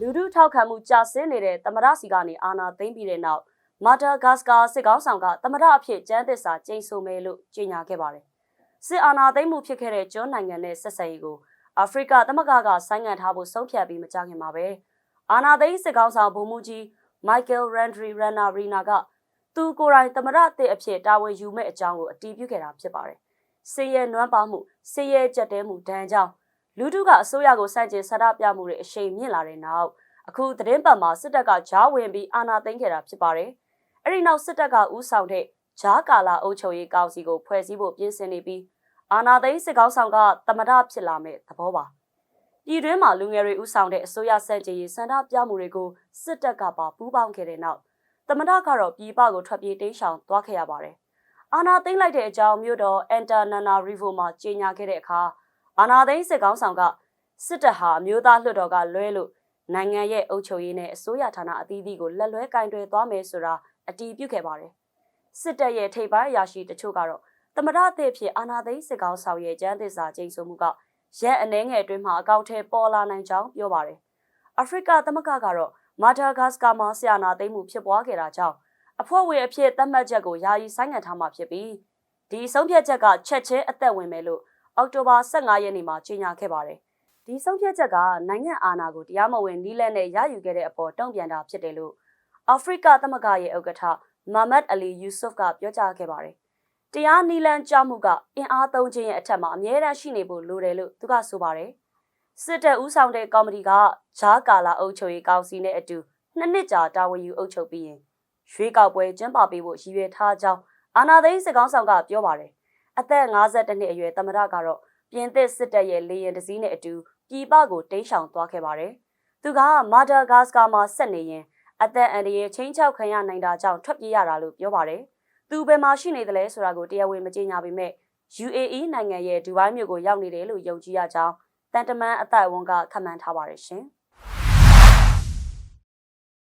လူထုထောက်ခံမှုကျဆင်းနေတဲ့သမရစီကနေအာဏာသိမ်းပြီးတဲ့နောက်မာတာဂတ်စကာစစ်ကောင်းဆောင်ကသမရအဖြစ်ကျန်းသစ္စာကျိန်ဆိုမယ်လို့ကြေညာခဲ့ပါတယ်။စစ်အာဏာသိမ်းမှုဖြစ်ခဲ့တဲ့ကျွန်းနိုင်ငံနဲ့ဆက်ဆံရေးကိုအာဖရိကသမဂ္ဂကဆိုင်းငံ့ထားဖို့ဆုံးဖြတ်ပြီးမကြာခင်မှာပဲအာဏာသိမ်းစစ်ကောင်းဆောင်ဗိုလ်မှူးကြီးမိုက်ကယ်ရန်ဒရီရန်နာရီနာကသူကိုယ်တိုင်သမရအသစ်အဖြစ်တာဝန်ယူမဲ့အကြောင်းကိုအတည်ပြုခဲ့တာဖြစ်ပါတယ်။စစ်ရဲနွမ်းပါမှုစစ်ရဲကြက်တဲမှုဒဏ်ကြောင့် လူထုကအစိုးရကိုစန့်ကျင်ဆန္ဒပြမှုတွေအရှိန်မြင့်လာတဲ့နောက်အခုသတင်းပတ်မှာစစ်တပ်ကဂျားဝင်ပြီးအာဏာသိမ်းခဲ့တာဖြစ်ပါတယ်။အဲ့ဒီနောက်စစ်တပ်ကဥဆောင်တဲ့ဂျားကာလာအုပ်ချုပ်ရေးကောင်စီကိုဖွဲ့စည်းဖို့ပြင်ဆင်နေပြီးအာဏာသိမ်းစစ်ကောင်းဆောင်ကတမဒဖြစ်လာမဲ့သဘောပါ။ပြည်တွင်းမှာလူငယ်တွေဥဆောင်တဲ့အစိုးရစန့်ကျင်ရေးစန္ဒပြမှုတွေကိုစစ်တပ်ကပါပူးပေါင်းခဲ့တဲ့နောက်တမဒကတော့ပြည်ပကိုထွက်ပြေးတိမ်းရှောင်သွားခဲ့ရပါတယ်။အာဏာသိမ်းလိုက်တဲ့အကြောင်းမြို့တော်အန်တာနာနာရီဗိုမှာကြေညာခဲ့တဲ့အခါ အာနာသိန်းစစ်ကောင်းဆောင်ကစစ်တပ်ဟာအမျိုးသားလွှတ်တော်ကလွဲလို့နိုင်ငံရဲ့အုပ်ချုပ်ရေးနဲ့အစိုးရဌာနအသီးသီးကိုလက်လွဲကင်တွယ်သွားမယ်ဆိုတာအတည်ပြုခဲ့ပါတယ်။စစ်တပ်ရဲ့ထိပ်ပိုင်းအရာရှိတချို့ကတော့သမရအသည့်ဖြစ်အာနာသိန်းစစ်ကောင်းဆောင်ရဲ့ကျန်းသစ္စာကျိန်ဆိုမှုကရက်အနှဲငယ်အတွင်းမှာအကောင့်ထဲပေါ်လာနိုင်ကြောင်းပြောပါတယ်။အာဖရိကသမဂ္ဂကတော့မာဒါဂတ်စကာမှာဆီယနာသိမ်းမှုဖြစ်ပွားခဲ့တာကြောင့်အဖွဲ့ဝင်အဖြစ်သတ်မှတ်ချက်ကိုယာယီဆိုင်းငံ့ထားမှာဖြစ်ပြီးဒီဆုံးဖြတ်ချက်ကချက်ချင်းအသက်ဝင်မယ်လို့ အောက်တိုဘာ15ရက်နေ့မှာကြေညာခဲ့ပါတယ်။ဒီဆုံးဖြတ်ချက်ကနိုင်ငံအာဏာကိုတရားမဝင်နီးလန်းနဲ့ရယူခဲ့တဲ့အပေါ်တုံ့ပြန်တာဖြစ်တယ်လို့အာဖရိကသမဂ္ဂရဲ့ဥက္ကဋ္ဌမာမတ်အလီယူဆုဖ်ကပြောကြားခဲ့ပါတယ်။တရားနီးလန်းကြမှုကအင်အားသုံးခြင်းရဲ့အထက်မှာအမြဲတမ်းရှိနေဖို့လိုတယ်လို့သူကဆိုပါတယ်။စစ်တပ်ဦးဆောင်တဲ့ကော်မတီကဂျားကာလာအုပ်ချုပ်ရေးကောင်စီနဲ့အတူနှစ်နှစ်ကြာတာဝန်ယူအုပ်ချုပ်ပြီးရင်ရွေးကောက်ပွဲကျင်းပပေးဖို့ရည်ရွယ်ထားကြောင်းအာနာသိန်းစစ်ကောင်းဆောင်ကပြောပါတယ် အသက်52နှစ်အရွယ်သမရကတော့ပြင်သစ်စစ်တပ်ရဲ့လေယာဉ်တစ်စီးနဲ့အတူပြည်ပကိုတိမ်းရှောင်သွားခဲ့ပါတယ်။သူကမာဒါဂတ်စကာမှာဆက်နေရင်အသက်အန္တရာယ်ချင်းချောက်ခံရနိုင်တာကြောင့်ထွက်ပြေးရတာလို့ပြောပါတယ်။သူဘယ်မှာရှိနေသလဲဆိုတာကိုတရားဝင်မကြေညာပေမဲ့ UAE နိုင်ငံရဲ့ဒူဘိုင်းမြို့ကိုရောက်နေတယ်လို့ယုံကြည်ရကြောင်းတန်တမန်အသက်အဝန်းကခန့်မှန်းထားပါတယ်ရှင်။